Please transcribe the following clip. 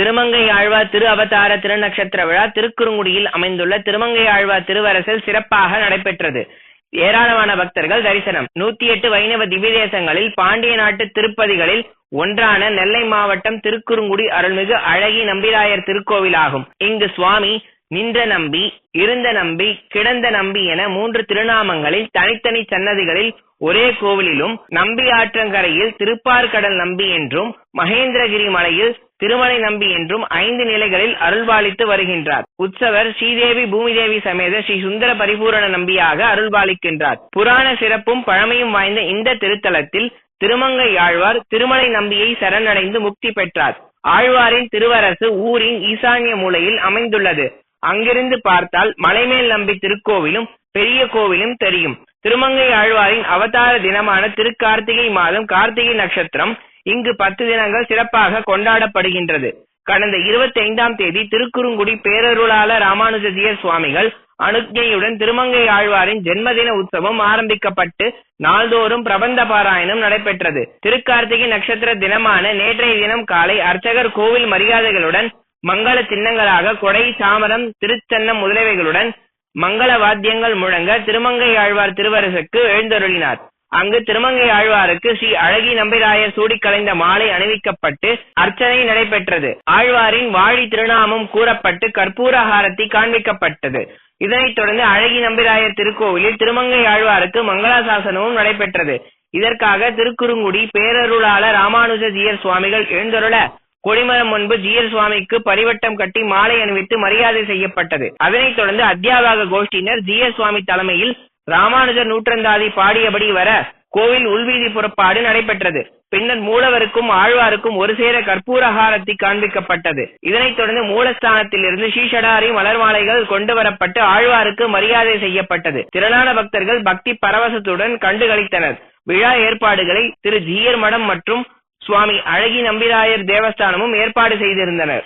திருமங்கை ஆழ்வார் திரு அவதார திருநக்ஷத்திர விழா திருக்குறுங்குடியில் அமைந்துள்ள திருமங்கை ஆழ்வார் திருவரசில் சிறப்பாக நடைபெற்றது. ஏராளமான பக்தர்கள் தரிசனம். நூத்தி எட்டு வைணவ திவ்யதேசங்களில் பாண்டிய நாட்டு திருப்பதிகளில் ஒன்றான நெல்லை மாவட்டம் திருக்குறுங்குடி அருள்மிகு அழகி நம்பிராயர் திருக்கோவிலாகும். இங்கு சுவாமி நின்ற நம்பி இருந்த நம்பி கிடந்த நம்பி என மூன்று திருநாமங்களில் தனித்தனி சன்னதிகளில் ஒரே கோவிலிலும் நம்பி ஆற்றங்கரையில் திருப்பார்கடல் நம்பி என்றும் மகேந்திரகிரி மலையில் திருமலை நம்பி என்றும் ஐந்து நிலைகளில் அருள்பாலித்து வருகின்றார். உற்சவர் ஸ்ரீதேவி பூமிதேவி சமேத ஸ்ரீ சுந்தர பரிபூரண நம்பியாக அருள்பாலிக்கின்றார். புராண சிறப்பும் பழமையும் வாய்ந்த இந்த திருத்தலத்தில் திருமங்கை ஆழ்வார் திருமலை நம்பியை சரணடைந்து முக்தி பெற்றார். ஆழ்வாரின் திருவரசு ஊரின் ஈசான்ய மூலையில் அமைந்துள்ளது. அங்கிருந்து பார்த்தால் மலைமேல் நம்பி திருக்கோவிலும் பெரிய கோவிலும் தெரியும். திருமங்கை ஆழ்வாரின் அவதார தினமான திருக்கார்த்திகை மாதம் கார்த்திகை நட்சத்திரம் இங்கு பத்து தினங்கள் சிறப்பாக கொண்டாடப்படுகின்றது. கடந்த இருபத்தி ஐந்தாம் தேதி திருக்குறுங்குடி பேரருளாள ராமானுஜதியர் சுவாமிகள் அனுஜையுடன் திருமங்கை ஆழ்வாரின் ஜென்மதின உற்சவம் ஆரம்பிக்கப்பட்டு நாள்தோறும் பிரபந்த பாராயணம் நடைபெற்றது. திருக்கார்த்திகை நட்சத்திர தினமான நேற்றைய தினம் காலை அர்ச்சகர் கோவில் மரியாதைகளுடன் மங்கள சின்னங்களாக கொடை சாமரம் திருச்சன்னம் முதலவைகளுடன் மங்கள வாத்தியங்கள் முழங்க திருமங்கை ஆழ்வார் திருவரசுக்கு எழுந்தருளினார். அங்கு திருமங்கை ஆழ்வாருக்கு ஸ்ரீ அழகி நம்பிராயர் சூடி கலைந்த மாலை அணிவிக்கப்பட்டு அர்ச்சனை நடைபெற்றது. ஆழ்வாரின் வாழி திருநாமம் கூறப்பட்டு கற்பூரஹாரத்தி காண்பிக்கப்பட்டது. இதனைத் தொடர்ந்து அழகி நம்பிராயர் திருக்கோவிலில் திருமங்கை ஆழ்வாருக்கு மங்களாசாசனமும் நடைபெற்றது. இதற்காக திருக்குறுங்குடி பேரருளாள ராமானுஜ ஜீயர் சுவாமிகள் எழுந்தருள கொடிமரம் முன்பு ஜீயர் சுவாமிக்கு பரிவட்டம் கட்டி மாலை அணிவித்து மரியாதை செய்யப்பட்டது. அதனைத் தொடர்ந்து அத்தியாவக கோஷ்டியினர் ஜீயர் சுவாமி தலைமையில் ராமானுஜர் நூற்றந்தாதி பாடியபடி வர கோவில் உள்வீதி புறப்பாடு நடைபெற்றது. பின்னர் மூலவருக்கும் ஆழ்வாருக்கும் ஒரு சேர கற்பூரஹாரத்தி காண்பிக்கப்பட்டது. இதனைத் தொடர்ந்து மூலஸ்தானத்திலிருந்து ஸ்ரீஷடாரி மலர் மாலைகள் கொண்டு வரப்பட்டு ஆழ்வாருக்கு மரியாதை செய்யப்பட்டது. திரளான பக்தர்கள் பக்தி பரவசத்துடன் கண்டுகளித்தனர். விழா ஏற்பாடுகளை திரு ஜீயர் மடம் மற்றும் சுவாமி அழகி நம்பிராயர் தேவஸ்தானமும் ஏற்பாடு செய்திருந்தனர்.